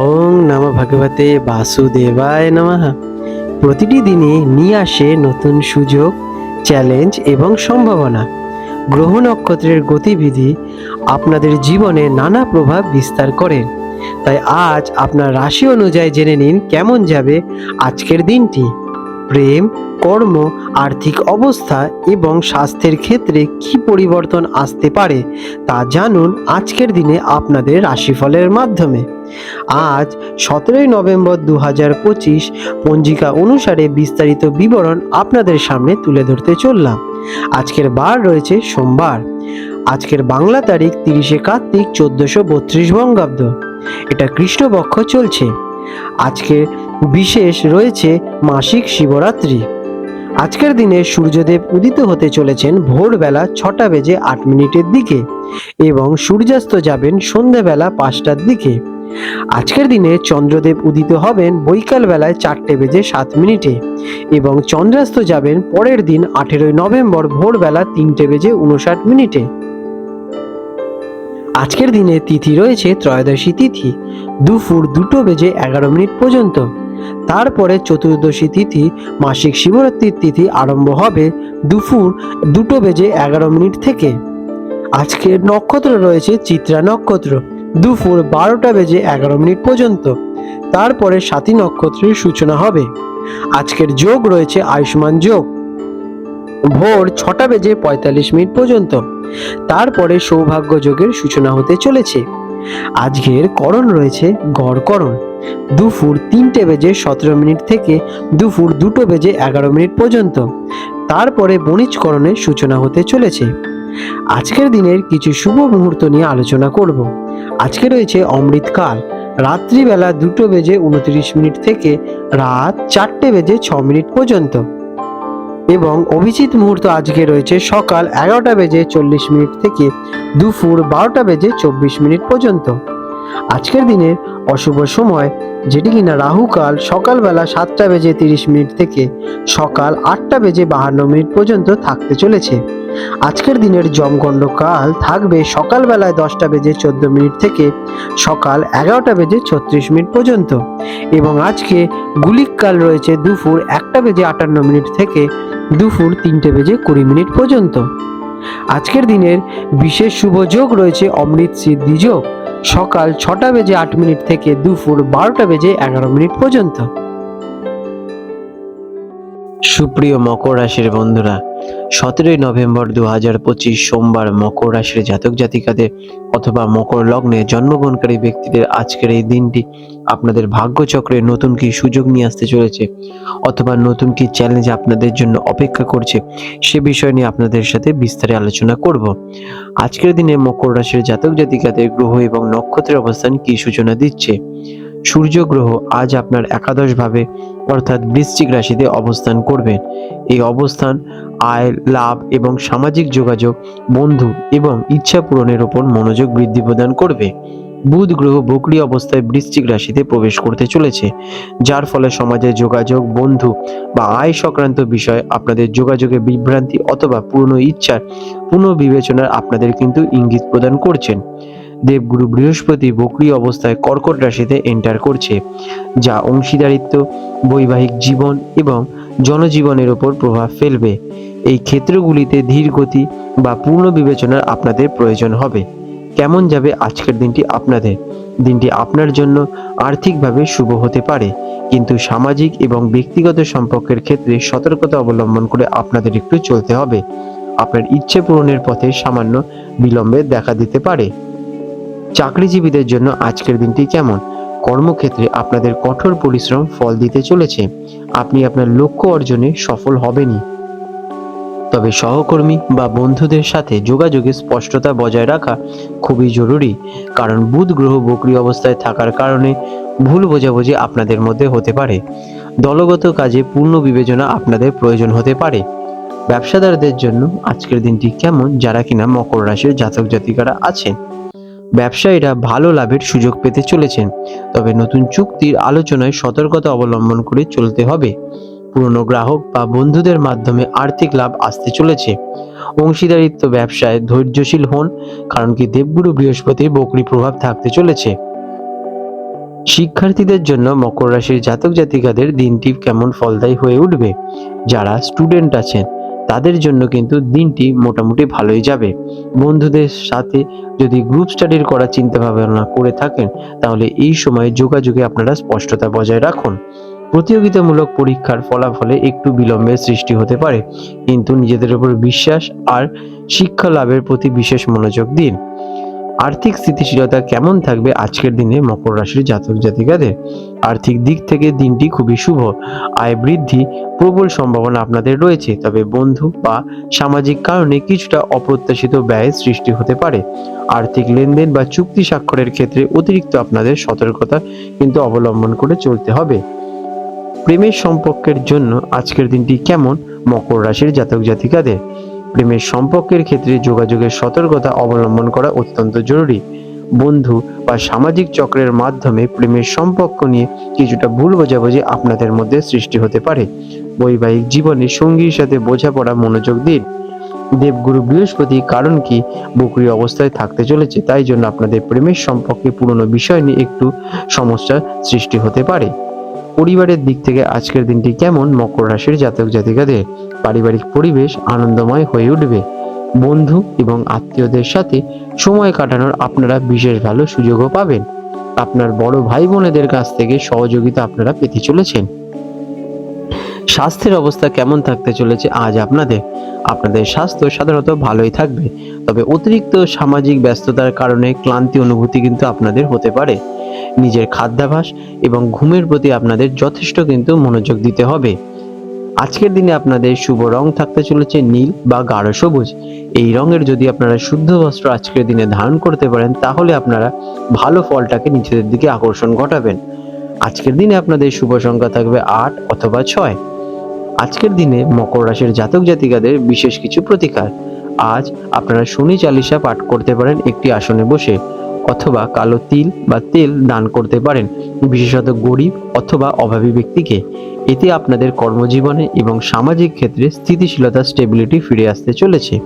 ওং নম ভগবতে বাসুদেবায় নমঃ। প্রতিটি দিনে নিয়ে আসে নতুন সুযোগ, চ্যালেঞ্জ এবং সম্ভাবনা। গ্রহ নক্ষত্রের গতিবিধি আপনাদের জীবনে নানা প্রভাব বিস্তার করে। তাই আজ আপনার রাশি অনুযায়ী জেনে নিন কেমন যাবে আজকের দিনটি। প্রেম, কর্ম, আর্থিক অবস্থা এবং স্বাস্থ্যের ক্ষেত্রে কি পরিবর্তন আসতে পারে তা জানুন আজকের দিনে আপনাদের রাশিফলের মাধ্যমে। আজ সতেরোই নভেম্বর দু হাজার পঁচিশ পঞ্জিকা অনুসারে বিস্তারিত বিবরণ আপনাদের সামনে তুলে ধরতে চললাম। আজকের বার রয়েছে সোমবার। আজকের বাংলা তারিখ তিরিশে কার্তিক চোদ্দশো বত্রিশ বঙ্গাব্দ। এটা কৃষ্ণপক্ষ চলছে। আজকে বিশেষ রয়েছে মাসিক শিবরাত্রি। আজকের দিনে সূর্যদেব উদিত হতে চলেছেন ভোরবেলা ছটা বেজে আট মিনিটের দিকে এবং সূর্যাস্ত যাবেন সন্ধেবেলা পাঁচটার দিকে। আজকের দিনে চন্দ্রদেব উদিত হবেন বৈকাল বেলায় চারটে বেজে সাত মিনিটে এবং চন্দ্রাস্ত যাবেন পরের দিন আঠেরোই নভেম্বর ভোরবেলা তিনটে বেজে উনষাট মিনিটে। আজকের দিনে তিথি রয়েছে ত্রয়োদশী তিথি, দুপুর দুটো বেজে এগারো মিনিট পর্যন্ত। তারপরে চতুর্দশী তিথি, মাসিক শিবরাত্রির তিথি আরম্ভ হবে দুপুর দুটো বেজে এগারো মিনিট থেকে। আজকের নক্ষত্র রয়েছে চিত্রা নক্ষত্র। দুপুর বারোটা বেজে এগারো মিনিট পর্যন্ত। তারপরে সাথী নক্ষত্রের সূচনা হবে। আজকের যোগ রয়েছে আয়ুষ্মান যোগ। ভোর ছটা বেজে পঁয়তাল্লিশ মিনিট পর্যন্ত। তারপরে সৌভাগ্য যোগের সূচনা হতে চলেছে। আজকের করণ রয়েছে গড়করণ দুপুর তিনটে বেজে সতেরো মিনিট থেকে দুপুর দুটো বেজে এগারো মিনিট পর্যন্ত। তারপরে বণিজকরণের সূচনা হতে চলেছে। আজকের দিনের কিছু শুভ মুহূর্ত নিয়ে আলোচনা করব। আজকে রয়েছে অমৃতকাল। রাত্রিবেলা দুটো বেজে উনত্রিশ মিনিট থেকে রাত চারটে বেজে ছ মিনিট পর্যন্ত। এবং অভিজিৎ মুহূর্ত আজকে রয়েছে সকাল এগারোটা বেজে চল্লিশ মিনিট থেকে দুপুর বারোটা বেজে চব্বিশ মিনিট পর্যন্ত। আজকের দিনের অশুভ সময়, যেটি কিনা রাহুকাল সকালবেলা সাতটা বেজে তিরিশ মিনিট থেকে সকাল আটটা বেজে বাহান্ন মিনিট পর্যন্ত থাকতে চলেছে। আজকের দিনের জমগণ্ড কাল থাকবে সকালবেলায় দশটা বেজে চোদ্দ মিনিট থেকে সকাল এগারোটা বেজে ছত্রিশ মিনিট পর্যন্ত। এবং আজকে গুলিক কাল রয়েছে দুপুর একটা বেজে আটান্ন মিনিট থেকে দুপুর তিনটে বেজে কুড়ি মিনিট পর্যন্ত। আজকের দিনের বিশেষ শুভ যোগ রয়েছে অমৃত সিদ্ধি যোগ, সকাল ছটা বেজে আট মিনিট থেকে দুপুর বারোটা বেজে এগারো মিনিট পর্যন্ত। সুপ্রিয় মকর রাশির বন্ধুরা সতেরোই নভেম্বর দু হাজার পঁচিশ সোমবার মকর রাশির জাতক জাতিকাদের অথবা মকর লগ্নে জন্মগ্রহণকারী ব্যক্তিদের আজকের এই দিনটি আপনাদের ভাগ্যচক্রে নতুন কি সুযোগ নিয়ে আসতে চলেছে অথবা নতুন কি চ্যালেঞ্জ আপনাদের জন্য অপেক্ষা করছে সে বিষয় নিয়ে আপনাদের সাথে বিস্তারে আলোচনা করব। আজকের দিনে মকর রাশির জাতক জাতিকাদের গ্রহ এবং নক্ষত্রের অবস্থান কি সূচনা দিচ্ছে? সূর্য গ্রহ আজ আপনার একাদশ ভাবে অর্থাৎ বৃশ্চিক রাশিতে অবস্থান করবেন এই অবস্থান আয়, লাভ এবং সামাজিক যোগাযোগ, বন্ধু এবং ইচ্ছা পূরণের ওপর মনোযোগ বৃদ্ধি প্রদান করবে। বুধ গ্রহ বকরি অবস্থায় বৃশ্চিক রাশিতে প্রবেশ করতে চলেছে, যার ফলে সমাজে যোগাযোগ, বন্ধু বা আয় সংক্রান্ত বিষয় আপনাদের যোগাযোগে বিভ্রান্তি অথবা পূর্ণ ইচ্ছার পুনর্বিবেচনার আপনাদের কিন্তু ইঙ্গিত প্রদান করছেন। দেবগুরু বৃহস্পতি বকরি অবস্থায় কর্কট রাশিতে এন্টার করছে, যা অংশীদারিত্ব, বৈবাহিক জীবন এবং জনজীবনের ওপর প্রভাব ফেলবে। এই ক্ষেত্রগুলিতে ধীর গতি বা পূর্ণ বিবেচনার আপনাদের প্রয়োজন হবে। কেমন যাবে আজকের দিনটি আপনাদের? দিনটি আপনার জন্য আর্থিকভাবে শুভ হতে পারে, কিন্তু সামাজিক এবং ব্যক্তিগত সম্পর্কের ক্ষেত্রে সতর্কতা অবলম্বন করে আপনাদের একটু চলতে হবে। আপনার ইচ্ছে পূরণের পথে সামান্য বিলম্বে দেখা দিতে পারে। চাকরিজীবীদের জন্য আজকের দিনটি কেমন? কর্মক্ষেত্রে আপনাদের কঠোর পরিশ্রম ফল দিতে চলেছে। আপনি আপনার লক্ষ্য অর্জনে সফল হবেনই। তবে সহকর্মী বা বন্ধুদের সাথে যোগাযোগে স্পষ্টতা বজায় রাখা খুবই জরুরি, কারণ বুধ গ্রহ বকরি অবস্থায় থাকার কারণে ভুল বোঝাবুঝি আপনাদের মধ্যে হতে পারে। দলগত কাজে পূর্ণ বিবেচনা আপনাদের প্রয়োজন হতে পারে। ব্যবসাদারদের জন্য আজকের দিনটি কেমন, যারা কিনা মকর রাশির জাতক জাতিকারা আছেন? ব্যবসায়ীরা ভালো লাভের সুযোগ পেতে চলেছেন। তবে নতুন চুক্তির আলোচনায় সতর্কতা অবলম্বন করে চলতে হবে। পুরনো গ্রাহক বা বন্ধুদের মাধ্যমে আর্থিক লাভ আসতে চলেছে। অংশীদারিত্ব ব্যবসায় ধৈর্যশীল হন, কারণ কি দেবগুরু বৃহস্পতির বকরি প্রভাব থাকতে চলেছে। শিক্ষার্থীদের জন্য মকর রাশির জাতক জাতিকাদের দিনটি কেমন ফলদায়ী হয়ে উঠবে? যারা স্টুডেন্ট আছেন তাদের জন্য কিন্তু দিনটি মোটামুটি ভালোই যাবে। বন্ধুদের সাথে যদি গ্রুপ স্টাডির করার চিন্তা ভাবনা করে থাকেন, তাহলে এই সময়ে যোগাযোগে আপনারা স্পষ্টতা বজায় রাখুন। প্রতিযোগিতামূলক পরীক্ষার ফলাফলে একটু বিলম্বের সৃষ্টি হতে পারে, কিন্তু নিজেদের উপর বিশ্বাস আর শিক্ষা লাভের প্রতি বিশেষ মনোযোগ দিন। আর্থিক স্থিতিশীলতা কেমন থাকবে আজকের দিনে মকর রাশির জাতক জাতিকাদের? আর্থিক দিক থেকে দিনটি খুবই শুভ। আয় বৃদ্ধি, প্রবল সম্ভাবনা আপনাদের রয়েছে। তবে বন্ধু বা সামাজিক কারণে কিছুটা অপ্রত্যাশিত ব্যয়ের সৃষ্টি হতে পারে। আর্থিক লেনদেন বা চুক্তি স্বাক্ষরের ক্ষেত্রে অতিরিক্ত আপনাদের সতর্কতা কিন্তু অবলম্বন করে চলতে হবে। প্রেমের সম্পর্কের জন্য আজকের দিনটি কেমন? মকর রাশির জাতক জাতিকাদের। প্রেমের সম্পর্কের ক্ষেত্রে যোগাযোগের সতর্কতা অবলম্বন করা অত্যন্ত জরুরি। বন্ধু বা সামাজিক চক্রের মাধ্যমে প্রেমের সম্পর্ক নিয়ে কিছুটা ভুল বোঝাবুঝি আপনাদের মধ্যে সৃষ্টি হতে পারে। বৈবাহিক জীবনে সঙ্গীর সাথে বোঝাপড়া, মনোযোগ দিন। দেবগুরু বৃহস্পতি, কারণ কি? বকরি অবস্থায় থাকতে চলেছে, তাই জন্য আপনাদের প্রেমের সম্পর্কে পুরনো বিষয় নিয়ে একটু সমস্যার সৃষ্টি হতে পারে। পরিবারের দিক থেকে আজকের দিনটি কেমন? মকর রাশির জাতক জাতিকাদের পারিবারিক পরিবেশ আনন্দময় হয়ে উঠবে। বন্ধু এবং আত্মীয়দের সাথে সময় কাটানোর আপনারা বিশেষ ভালো সুযোগও পাবেন। আপনার বড় ভাই বোনেদের কাছ থেকে সহযোগিতা আপনারা পেতে চলেছেন। স্বাস্থ্যের অবস্থা কেমন থাকতে চলেছে আজ আপনাদের? আপনাদের স্বাস্থ্য সাধারণত ভালোই থাকবে। তবে অতিরিক্ত সামাজিক ব্যস্ততার কারণে ক্লান্তি অনুভূতি কিন্তু আপনাদের হতে পারে। নিজের খাদ্যাভাস এবং ঘুমের প্রতি আপনাদের যথেষ্ট কিন্তু মনোযোগ দিতে হবে। আজকের দিনে আপনাদের শুভ রং থাকতে চলেছে নীল বা গাঢ় সবুজ। এই রঙের যদি আপনারা শুদ্ধ বস্ত্র আজকের দিনে ধারণ করতে পারেন, তাহলে আপনারা ভালো ফলটাকে নিজেদের দিকে আকর্ষণ ঘটাবেন। আজকের দিনে আপনাদের শুভ সংখ্যা থাকবে আট অথবা ছয়। আজকের দিনে মকর রাশির জাতক জাতিকাদের বিশেষ কিছু প্রতিকার। আজ আপনারা শনি চালিসা পাঠ করতে পারেন একটি আসনে বসে। অথবা কালো তিল বা তেল দান করতে পারেন বিশেষত গরিব অথবা অভাবী ব্যক্তিকে। এতে আপনাদের কর্মজীবনে এবং সামাজিক ক্ষেত্রে স্থিতিশীলতা স্টেবিলিটি ফিরে আসতে চলেছে।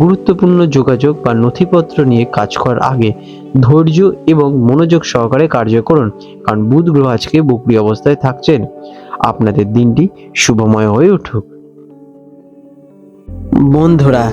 গুরুত্বপূর্ণ যোগাযোগ বা নথিপত্র নিয়ে কাজ করার আগে ধৈর্য এবং মনোযোগ সহকারে কার্য করুন, কারণ বুধ গ্রহ আজকে বকরি অবস্থায় থাকছেন। আপনাদের দিনটি শুভময় হয়ে উঠুক। বন্ধুরা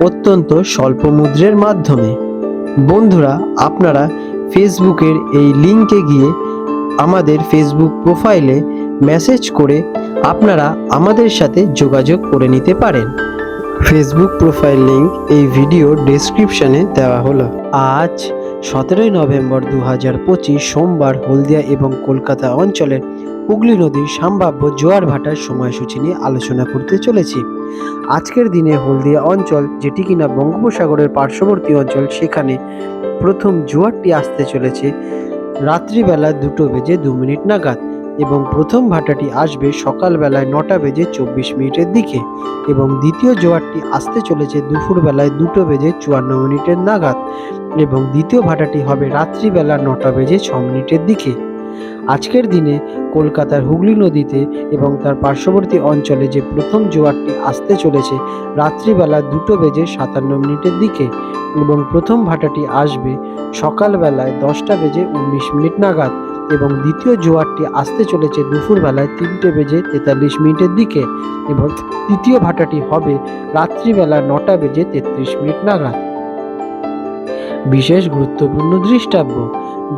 অত্যন্ত স্বল্প মুদ্রের মাধ্যমে। বন্ধুরা, আপনারা ফেসবুকের এই লিঙ্কে গিয়ে আমাদের ফেসবুক প্রোফাইলে মেসেজ করে আপনারা আমাদের সাথে যোগাযোগ করে নিতে পারেন। ফেসবুক প্রোফাইল লিঙ্ক এই ভিডিও ডেসক্রিপশনে দেওয়া হলো। আজ সতেরোই নভেম্বর দু হাজার পঁচিশ সোমবার হলদিয়া এবং কলকাতা অঞ্চলের হুগলি নদীর সম্ভাব্য জোয়ার ভাটার সময়সূচি নিয়ে আলোচনা করতে চলেছি। আজকের দিনে হলদিয়া অঞ্চল, যেটি কিনা বঙ্গোপসাগরের পার্শ্ববর্তী অঞ্চল, সেখানে প্রথম জোয়ারটি আসতে চলেছে রাত্রিবেলা দুটো বেজে দু মিনিট নাগাদ এবং প্রথম ভাটাটি আসবে সকালবেলায় নটা বেজে চব্বিশ মিনিটের দিকে এবং দ্বিতীয় জোয়ারটি আসতে চলেছে দুপুরবেলায় দুটো বেজে চুয়ান্ন মিনিটের নাগাদ এবং দ্বিতীয় ভাটাটি হবে রাত্রিবেলা নটা বেজে ছ মিনিটের দিকে। আজকের দিনে কলকাতার হুগলি নদীতে এবং তার পার্শ্ববর্তী অঞ্চলে যে প্রথম জোয়ারটি আসতে চলেছে, রাত্রিবেলা দুটো বেজে সাতান্ন মিনিটের দিকে এবং প্রথম ভাটাটি আসবে সকালবেলায় দশটা বেজে উনিশ মিনিট নাগাদ এবং দ্বিতীয় জোয়ারটি আসতে চলেছে দুপুরবেলায় তিনটে বেজে তেতাল্লিশ মিনিটের দিকে এবং তৃতীয় ভাটাটি হবে রাত্রিবেলা নটা বেজে তেত্রিশ মিনিট নাগাদ। বিশেষ গুরুত্বপূর্ণ দৃষ্টাব্য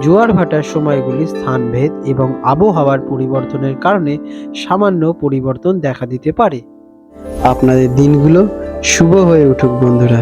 জোয়ার ভাটার সময়গুলি স্থানভেদ এবং আবহাওয়ার পরিবর্তনের কারণে সামান্য পরিবর্তন দেখা দিতে পারে। আপনাদের দিনগুলো শুভ হয়ে উঠুক, বন্ধুরা।